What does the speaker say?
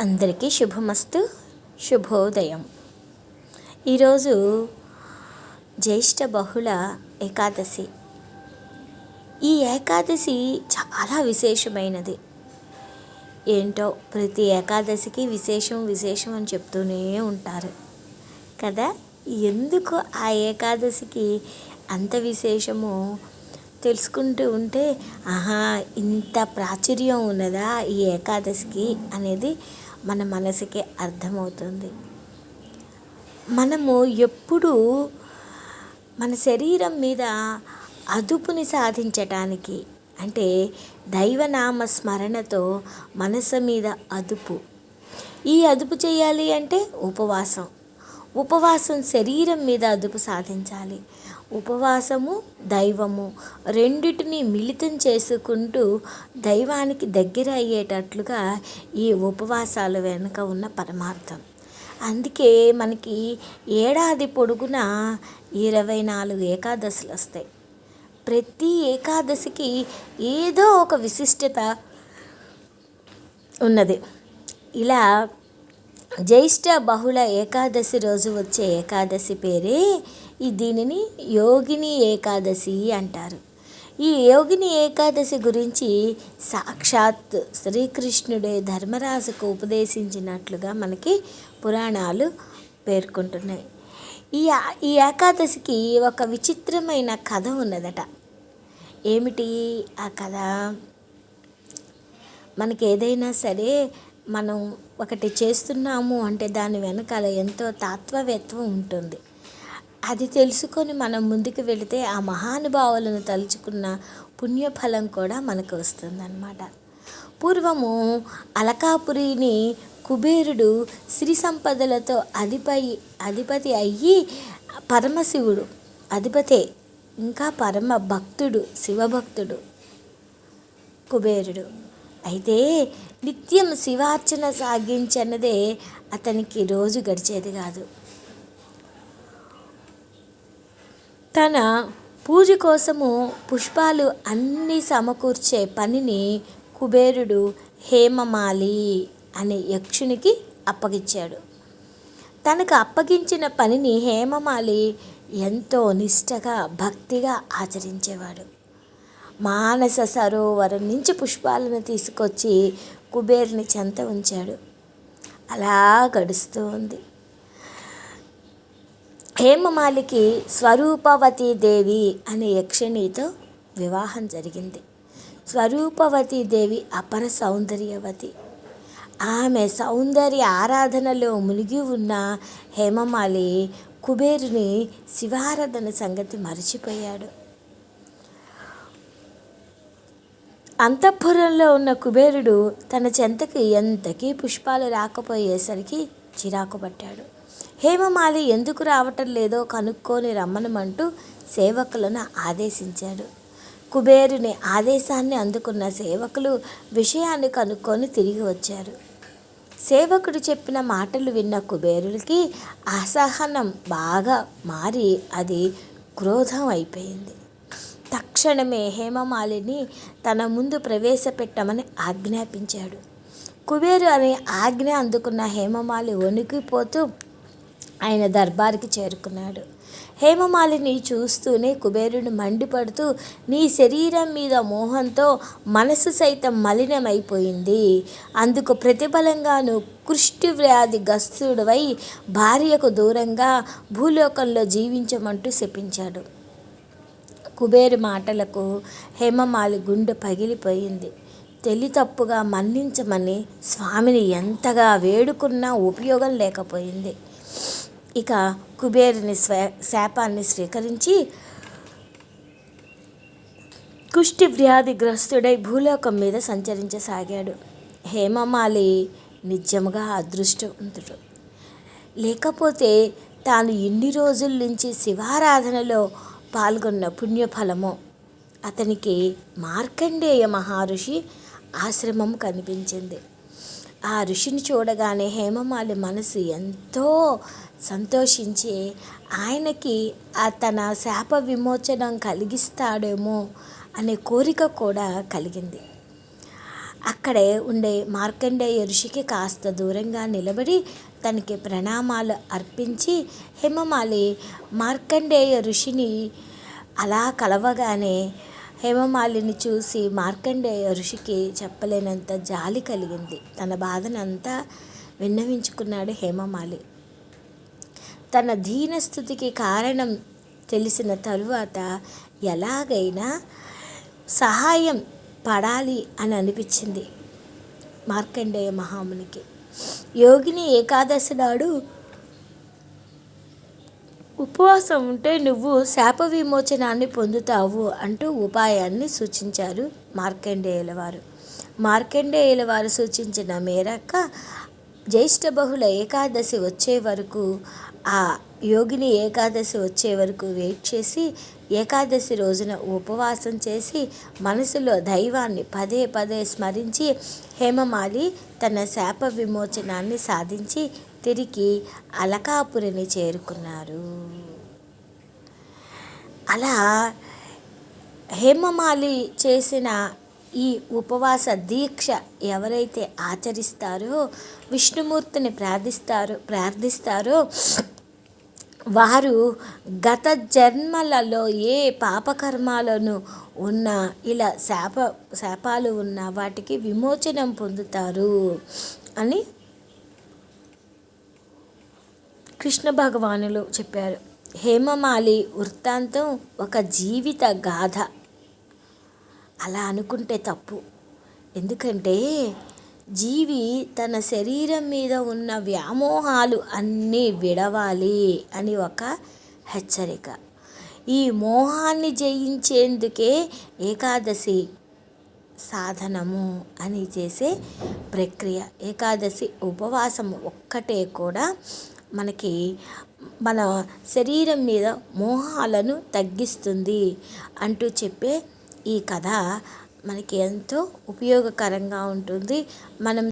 అందరికీ శుభమస్తు శుభోదయం. ఈరోజు జ్యేష్ఠ బహుళ ఏకాదశి. ఈ ఏకాదశి చాలా విశేషమైనది. ఏంటో ప్రతి ఏకాదశికి విశేషం విశేషం అని చెప్తూనే ఉంటారు. కదా? ఎందుకు ఆ ఏకాదశికి అంత విశేషమో? తెలుసుకుంటూ ఉంటే ఆహా ఇంత ప్రాచుర్యం ఉన్నదా ఈ ఏకాదశికి అనేది మన మనసుకి అర్థమవుతుంది. మనము ఎప్పుడూ మన శరీరం మీద అదుపుని సాధించటానికి అంటే దైవనామ స్మరణతో మనసు మీద అదుపు. ఈ అదుపు చేయాలి అంటే ఉపవాసం. ఉపవాసం శరీరం మీద అదుపు సాధించాలి. ఉపవాసము దైవము రెండిటిని మిళితం చేసుకుంటూ దైవానికి దగ్గర అయ్యేటట్లుగా ఈ ఉపవాసాల వెనుక ఉన్న పరమార్థం. అందుకే మనకి ఏడాది పొడుగునా ఇరవై నాలుగు ఏకాదశులు వస్తాయి. ప్రతి ఏకాదశికి ఏదో ఒక విశిష్టత ఉన్నది. ఇలా జ్యేష్ఠ బహుళ ఏకాదశి రోజు వచ్చే ఏకాదశి పేరే ఈ దీనిని యోగిని ఏకాదశి అంటారు. ఈ యోగిని ఏకాదశి గురించి సాక్షాత్ శ్రీకృష్ణుడే ధర్మరాజుకు ఉపదేశించినట్లుగా మనకి పురాణాలు పేర్కొంటున్నాయి. ఈ ఈ ఏకాదశికి ఒక విచిత్రమైన కథ ఉన్నదట. ఏమిటి ఆ కథ? మనకి ఏదైనా సరే మనం ఒకటి చేస్తున్నాము అంటే దాని వెనకాల ఎంతో తాత్వవేత్వం ఉంటుంది. అది తెలుసుకొని మనం ముందుకు వెళితే ఆ మహానుభావులను తలుచుకున్న పుణ్యఫలం కూడా మనకు వస్తుందన్నమాట. పూర్వము అలకాపురిని కుబేరుడు సిరి సంపదలతో అధిపై అధిపతి అయ్యి పరమశివుడు అధిపతే ఇంకా పరమ భక్తుడు శివభక్తుడు కుబేరుడు. అయితే నిత్యం శివార్చన సాగించన్నదే అతనికి రోజు గడిచేది కాదు. తన పూజ కోసము పుష్పాలు అన్నీ సమకూర్చే పనిని కుబేరుడు హేమమాలి అనే యక్షునికి అప్పగించాడు. తనకు అప్పగించిన పనిని హేమమాలి ఎంతో నిష్టగా భక్తిగా ఆచరించేవాడు. మానస సరోవరం నుంచి పుష్పాలను తీసుకొచ్చి కుబేరుని చెంత ఉంచాడు. అలా గడుస్తూ ఉంది. హేమమాలికి స్వరూపవతి దేవి అనే యక్షిణితో వివాహం జరిగింది. స్వరూపవతి దేవి అపర సౌందర్యవతి. ఆమె సౌందర్య ఆరాధనలో మునిగి ఉన్న హేమమాలి కుబేరుని శివారాధన సంగతి మర్చిపోయాడు. అంతఃపురంలో ఉన్న కుబేరుడు తన చెంతకి ఎంతకీ పుష్పాలు రాకపోయేసరికి చిరాకు పట్టాడు. హేమమాలి ఎందుకు రావటం లేదో కనుక్కొని రమ్మనమంటూ సేవకులను ఆదేశించాడు. కుబేరుని ఆదేశాన్ని అందుకున్న సేవకులు విషయాన్ని కనుక్కొని తిరిగి వచ్చారు. సేవకుడు చెప్పిన మాటలు విన్న కుబేరుడికి అసహనం బాగా మారి అది క్రోధం అయిపోయింది. తక్షణమే హేమమాలిని తన ముందు ప్రవేశపెట్టమని ఆజ్ఞాపించాడు. కుబేరు అనే ఆజ్ఞ అందుకున్న హేమమాలి వణికిపోతూ ఆయన దర్బార్కి చేరుకున్నాడు. హేమమాలిని చూస్తూనే కుబేరుని మండిపడుతూ నీ శరీరం మీద మోహంతో మనసు సైతం మలినమైపోయింది. అందుకు ప్రతిఫలంగాను కుష్టి వ్యాధి గస్తుడవై భార్యకు దూరంగా భూలోకంలో జీవించమంటూ శపించాడు. కుబేరు మాటలకు హేమమాలి గుండె పగిలిపోయింది. తెలితప్పుగా మన్నించమని స్వామిని ఎంతగా వేడుకున్నా ఉపయోగం లేకపోయింది. ఇక కుబేరుని స్వా శాపాన్ని స్వీకరించి కుష్టి వ్యాధిగ్రస్తుడై భూలోకం మీద సంచరించసాగాడు. హేమమాలి నిజముగా అదృష్టవంతుడు. లేకపోతే తాను ఇన్ని రోజుల నుంచి శివారాధనలో పాల్గొన్న పుణ్యఫలము. అతనికి మార్కండేయ మహర్షి ఆశ్రమం కనిపించింది. ఆ ఋషిని చూడగానే హేమమాలి మనసు ఎంతో సంతోషించి ఆయనకి ఆ తన శాప విమోచనం కలిగిస్తాడేమో అనే కోరిక కూడా కలిగింది. అక్కడే ఉండే మార్కండేయ ఋషికి కాస్త దూరంగా నిలబడి తనకి ప్రణామాలు అర్పించి హేమమాలి మార్కండేయ ఋషిని అలా కలవగానే హేమమాలిని చూసి మార్కండేయ ఋషికి చెప్పలేనంత జాలి కలిగింది. తన బాధనంతా విన్నవించుకున్నాడు హేమమాలి. తన దీనస్థుతికి కారణం తెలిసిన తరువాత ఎలాగైనా సహాయం పడాలి అని అనిపించింది మార్కండేయ మహామునికి. యోగిని ఏకాదశి నాడు ఉపవాసం ఉంటే నువ్వు శాప విమోచనాన్ని పొందుతావు అంటూ ఉపాయాన్ని సూచించారు మార్కండేయుల వారు. మార్కండేయుల వారు సూచించిన మేరక జ్యేష్ఠ బహుళ ఏకాదశి వచ్చే వరకు ఆ యోగిని ఏకాదశి వచ్చే వరకు వెయిట్ చేసి ఏకాదశి రోజున ఉపవాసం చేసి మనసులో దైవాన్ని పదే పదే స్మరించి హేమమాలి తన శాప విమోచనాన్ని సాధించి తిరిగి అలకాపురిని చేరుకున్నారు. అలా హేమమాలి చేసిన ఈ ఉపవాస దీక్ష ఎవరైతే ఆచరిస్తారో విష్ణుమూర్తిని ప్రార్థిస్తారో ప్రార్థిస్తారో వారు గత జన్మలలో ఏ పాపకర్మాలను ఉన్న ఇలా శాప శాపాలు ఉన్న వాటికి విమోచనం పొందుతారు అని కృష్ణ భగవానులు చెప్పారు. హేమమాలి వృత్తాంతం ఒక జీవిత గాథ. అలా అనుకుంటే తప్పు. ఎందుకంటే జీవి తన శరీరం మీద ఉన్న వ్యామోహాలు అన్నీ విడవాలి అని ఒక హెచ్చరిక. ఈ మోహాన్ని జయించేందుకే ఏకాదశి సాధనము అని చేసే ప్రక్రియ. ఏకాదశి ఉపవాసం ఒక్కటే కూడా మనకి మన శరీరం మీద మోహాలను తగ్గిస్తుంది అంటూ చెప్పే ఈ కథ మనకి ఎంతో ఉపయోగకరంగా ఉంటుంది. మనం